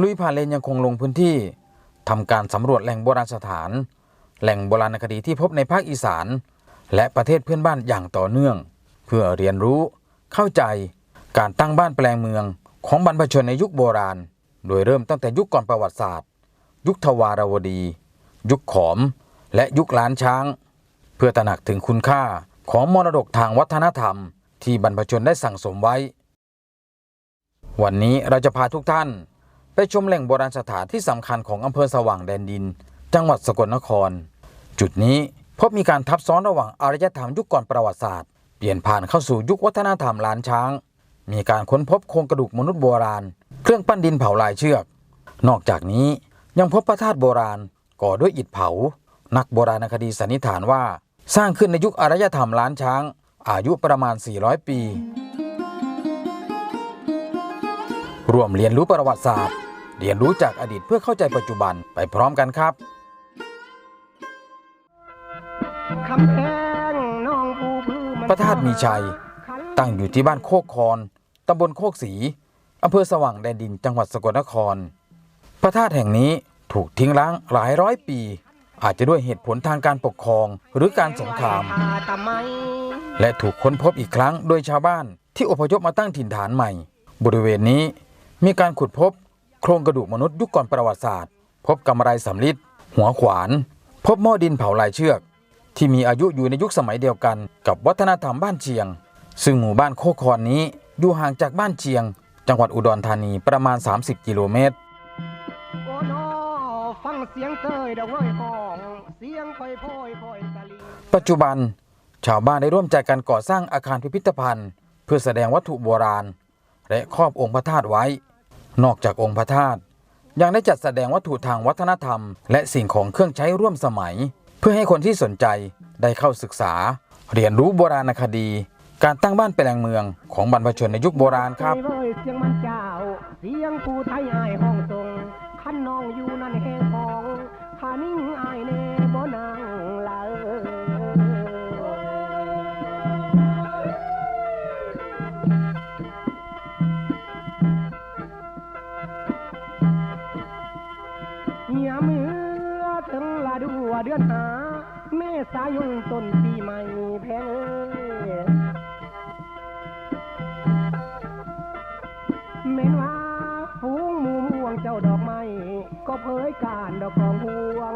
ลุยพานเลนยังคงลงพื้นที่ทำการสำรวจแหล่งโบราณสถาน แหล่งโบราณคดีที่พบในภาคอีสาน และประเทศเพื่อนบ้านอย่างต่อเนื่อง เพื่อเรียนรู้ เข้าใจ การตั้งบ้านแปลงเมืองของบรรพชนในยุคโบราณ โดยเริ่มตั้งแต่ยุคก่อนประวัติศาสตร์ ยุคทวารวดี ยุคขอม และยุคล้านช้าง เพื่อตระหนักถึงคุณค่าของมรดกทางวัฒนธรรม ที่บรรพชนได้สั่งสมไว้ วันนี้เราจะพาทุกท่าน ไปชมแหล่งโบราณสถานที่สำคัญของอำเภอสว่างแดนดิน จังหวัดสกลนคร จุดนี้พบมีการทับซ้อนระหว่างอารยธรรมยุคก่อนประวัติศาสตร์ เปลี่ยนผ่านเข้าสู่ยุควัฒนธรรมล้านช้าง มีการค้นพบโครงกระดูกมนุษย์โบราณ เครื่องปั้นดินเผาลายเชือก นอกจากนี้ยังพบพระธาตุโบราณ ก่อด้วยอิฐเผา นักโบราณคดีสันนิษฐานว่า สร้างขึ้นในยุคอารยธรรมล้านช้าง อายุประมาณ 400 ปี ร่วมเรียนรู้ประวัติศาสตร์ เรียนรู้จากอดีตเพื่อเข้าใจปัจจุบันไปพร้อมกันครับพระธาตุมีชัย ตั้งอยู่ที่บ้านโคกคอนตำบลโคกศรีอำเภอสว่างแดนดินจังหวัดสกลนคร พระธาตุแห่งนี้ถูกทิ้งร้างหลายร้อยปี อาจจะด้วยเหตุผลทางการปกครองหรือการสงคราม และถูกค้นพบอีกครั้งโดยชาวบ้านที่อพยพมาตั้งถิ่นฐานใหม่ บริเวณนี้ มีการขุดพบ โครงกระดูกมนุษย์ยุคก่อนประวัติศาสตร์ พบกำไรสำลิดหัวขวาน พบหม้อดินเผาลายเชือก ที่มีอายุอยู่ในยุคสมัยเดียวกันกับวัฒนธรรมบ้านเชียง ซึ่งหมู่บ้านโคคอนนี้อยู่ห่างจากบ้านเชียง จังหวัดอุดรธานีประมาณ 30 กิโลเมตรโอ้นอฟังเสียงเตยดอกเว้ยห้องเสียงค่อยพ่อยพ่อยตะลิงปัจจุบันชาวบ้านได้ร่วมใจกันก่อสร้างอาคารพิพิธภัณฑ์ เพื่อแสดงวัตถุโบราณ และครอบองค์พระธาตุไว้ นอกจากองค์พระธาตุยังได้จัดแสดงวัตถุทางวัฒนธรรม และสิ่งของเครื่องใช้ร่วมสมัย เพื่อให้คนที่สนใจได้เข้าศึกษา เรียนรู้โบราณคดี การตั้งบ้านแปลงเมืองของบรรพชนในยุคโบราณครับเสียงผู้ไทยห้องทร เดือนหาเมษายนต้นปีใหม่แพงเอ้ยเม่นว่าฟูงมูม่วงเจ้าดอกไม้ก็เผยการดอกกองห่วง